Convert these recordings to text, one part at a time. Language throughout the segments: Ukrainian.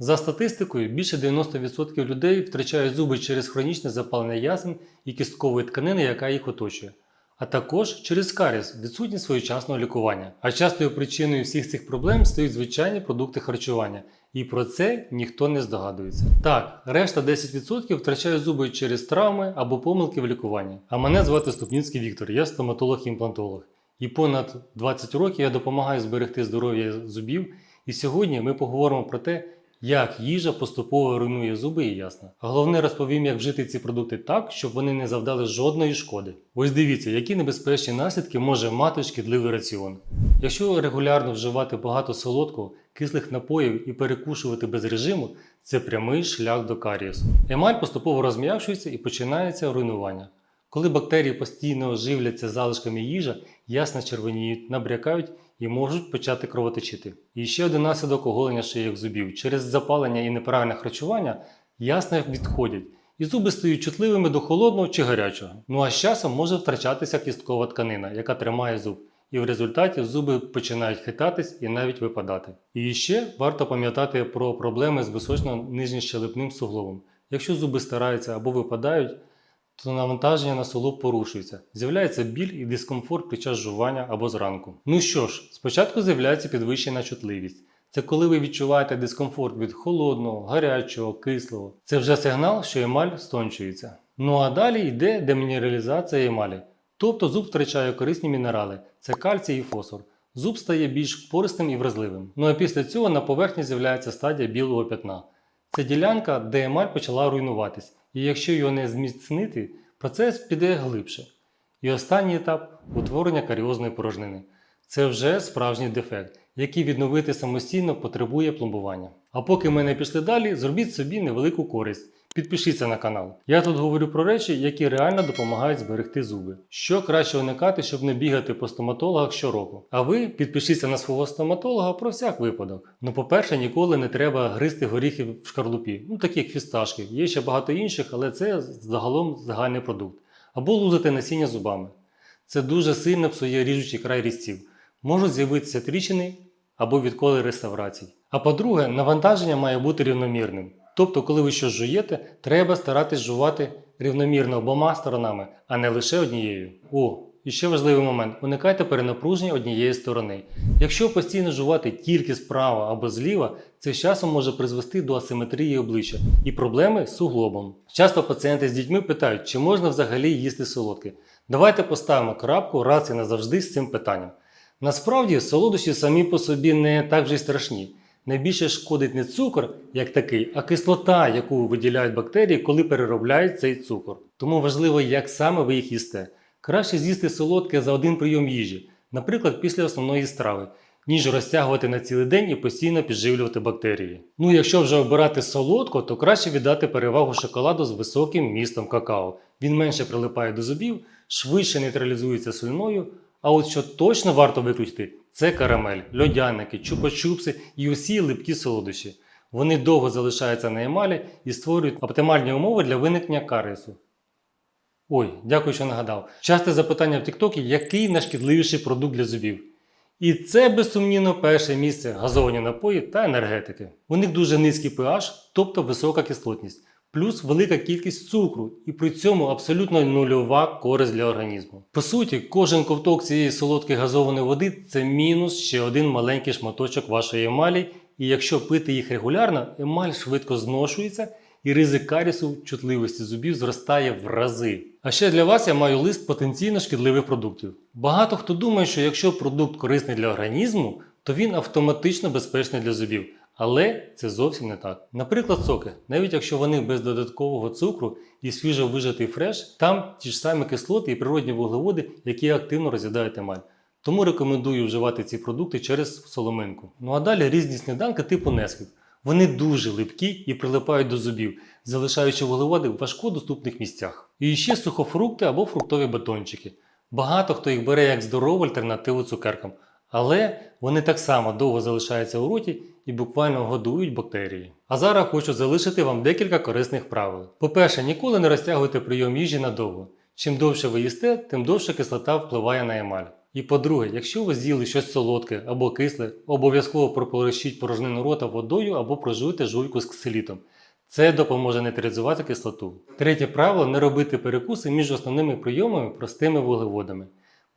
За статистикою, більше 90% людей втрачають зуби через хронічне запалення ясен і кісткової тканини, яка їх оточує. А також через каріс, відсутність своєчасного лікування. А частою причиною всіх цих проблем стають звичайні продукти харчування. І про це ніхто не здогадується. Так, решта 10% втрачають зуби через травми або помилки в лікуванні. А мене звати Ступніцький Віктор, я стоматолог-імплантолог. І понад 20 років я допомагаю зберегти здоров'я зубів. І сьогодні ми поговоримо про те, як їжа поступово руйнує зуби і ясна. Головне розповім, як вжити ці продукти так, щоб вони не завдали жодної шкоди. Ось дивіться, які небезпечні наслідки може мати шкідливий раціон. Якщо регулярно вживати багато солодкого, кислих напоїв і перекушувати без режиму, це прямий шлях до карієсу. Емаль поступово розм'якшується і починається руйнування. Коли бактерії постійно живляться залишками їжі, ясно червоніють, набрякають і можуть почати кровоточити. І ще один наслідок оголення шиїх зубів. Через запалення і неправильне харчування ясна відходять, і зуби стають чутливими до холодного чи гарячого. Ну а з часом може втрачатися кісткова тканина, яка тримає зуб. І в результаті зуби починають хитатись і навіть випадати. І ще варто пам'ятати про проблеми з височно-нижньощелепним суглобом. Якщо зуби стараються або випадають, то навантаження на солоб порушується. З'являється біль і дискомфорт під час жування або зранку. Ну що ж, спочатку з'являється підвищена чутливість. Це коли ви відчуваєте дискомфорт від холодного, гарячого, кислого. Це вже сигнал, що емаль стончується. Ну а далі йде демінералізація емалі. Тобто зуб втрачає корисні мінерали це кальцій і фосфор. Зуб стає більш пористим і вразливим. Ну а після цього на поверхні з'являється стадія білого п'ятна. Це ділянка, де емаль почала руйнуватись, і якщо його не зміцнити, процес піде глибше. І останній етап утворення каріозної порожнини. Це вже справжній дефект, який відновити самостійно потребує пломбування. А поки ми не пішли далі, зробіть собі невелику користь. Підпишіться на канал. Я тут говорю про речі, які реально допомагають зберегти зуби. Що краще уникати, щоб не бігати по стоматологах щороку. А ви підпишіться на свого стоматолога про всяк випадок. Ну, по-перше, ніколи не треба гризти горіхи в шкарлупі, ну такі як фісташки. Є ще багато інших, але це загалом загальний продукт. Або лузати насіння зубами. Це дуже сильно псує ріжучий край різців. Можуть з'явитися тріщини або відколи реставрацій. А по-друге, навантаження має бути рівномірним. Тобто, коли ви щось жуєте, треба старатись жувати рівномірно обома сторонами, а не лише однією. О, і ще важливий момент: уникайте перенапруження однієї сторони. Якщо постійно жувати тільки справа або зліва, це з часом може призвести до асиметрії обличчя і проблеми з суглобом. Часто пацієнти з дітьми питають, чи можна взагалі їсти солодке. Давайте поставимо крапку раз і назавжди з цим питанням. Насправді, солодощі самі по собі не так вже й страшні. Найбільше шкодить не цукор як такий, а кислота, яку виділяють бактерії, коли переробляють цей цукор. Тому важливо, як саме ви їх їсте. Краще з'їсти солодке за один прийом їжі, наприклад, після основної страви, ніж розтягувати на цілий день і постійно підживлювати бактерії. Ну, якщо вже обирати солодко, то краще віддати перевагу шоколаду з високим містом какао. Він менше прилипає до зубів, швидше нейтралізується слиною. А от що точно варто виключити, це карамель, льодяники, чупа-чупси і усі липкі солодощі. Вони довго залишаються на емалі і створюють оптимальні умови для виникнення карієсу. Ой, дякую, що нагадав. Часте запитання в Тіктокі, який найшкідливіший продукт для зубів. І це безсумнівно перше місце газовані напої та енергетики. У них дуже низький pH, тобто висока кислотність, плюс велика кількість цукру, і при цьому абсолютно нульова користь для організму. По суті, кожен ковток цієї солодкої газованої води це мінус ще один маленький шматочок вашої емалі, і якщо пити їх регулярно, емаль швидко зношується і ризик карісу чутливості зубів зростає в рази. А ще для вас я маю лист потенційно шкідливих продуктів. Багато хто думає, що якщо продукт корисний для організму, то він автоматично безпечний для зубів. Але це зовсім не так. Наприклад, соки, навіть якщо вони без додаткового цукру і свіжо вижатий фреш, там ті ж самі кислоти і природні вуглеводи, які активно роз'їдають емаль. Тому рекомендую вживати ці продукти через соломинку. Ну а далі різні сніданки типу Nesquik. Вони дуже липкі і прилипають до зубів, залишаючи вуглеводи в важкодоступних місцях. І ще сухофрукти або фруктові батончики. Багато хто їх бере як здорову альтернативу цукеркам, але вони так само довго залишаються у роті і буквально годують бактерії. А зараз хочу залишити вам декілька корисних правил. По-перше, ніколи не розтягуйте прийом їжі надовго. Чим довше ви їсте, тим довше кислота впливає на емаль. І по-друге, якщо ви з'їли щось солодке або кисле, обов'язково прополощіть порожнину рота водою або прожуйте жуйку з ксилітом. Це допоможе нейтралізувати кислоту. Третє правило не робити перекуси між основними прийомами простими вуглеводами.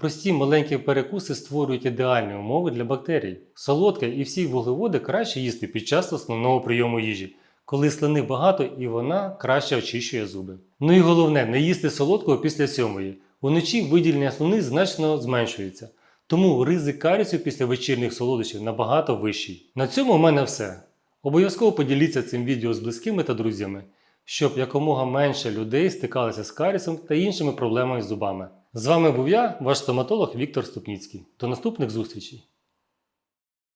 Прості маленькі перекуси створюють ідеальні умови для бактерій. Солодке і всі вуглеводи краще їсти під час основного прийому їжі, коли слини багато і вона краще очищує зуби. Ну і головне, не їсти солодкого після сьомої. Уночі виділення слини значно зменшується. Тому ризик карісу після вечірніх солодощів набагато вищий. На цьому в мене все. Обов'язково поділіться цим відео з близькими та друзями, щоб якомога менше людей стикалися з карісом та іншими проблемами з зубами. З вами був я, ваш стоматолог Віктор Ступніцький. До наступних зустрічей!